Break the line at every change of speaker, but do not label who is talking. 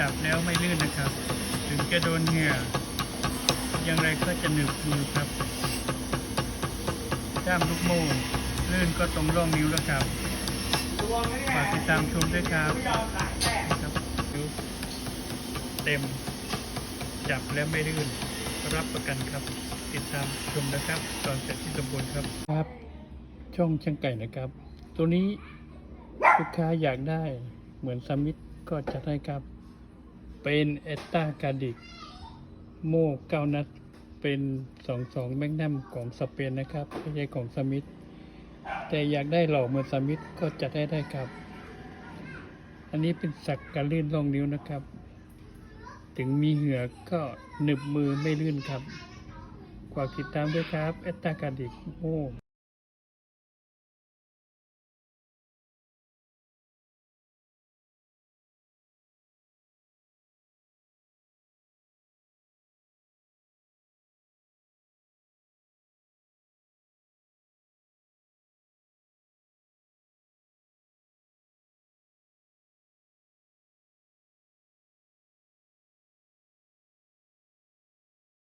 จับแล้วไม่ลื่นนะครับ ถึงจะโดนเหงื่ออย่างไรก็จะหนึบมือครับด้ามลูกโม่ลื่นก็ตรงร่องนิ้วแล้วครับฝากติดตามชมด้วยครับครับดูเต็ม จับแล้วไม่ลื่น รับประกันครับ ติดตามชมนะครับ ตอนเสร็จที่สมบูรณ์ครับครับ ช่องช่างไก่นะครับ ตัวนี้ลูกค้าอยากได้เหมือนสมิธก็จะได้ครับ เป็นเอตตากาดิก โม่เก้านัด เป็นสองสองแมกนัมของสเปนนะครับไม่ใช่ของสมิธแต่อยากได้หล่อเหมือนสมิธก็จะได้ได้ครับ อันนี้เป็นสักการลื่นลองนิ้วนะครับ ถึงมีเหงือก็หนึบมือไม่ลื่นครับฝาติดตามด้วยครับเอตตากาดิกโม่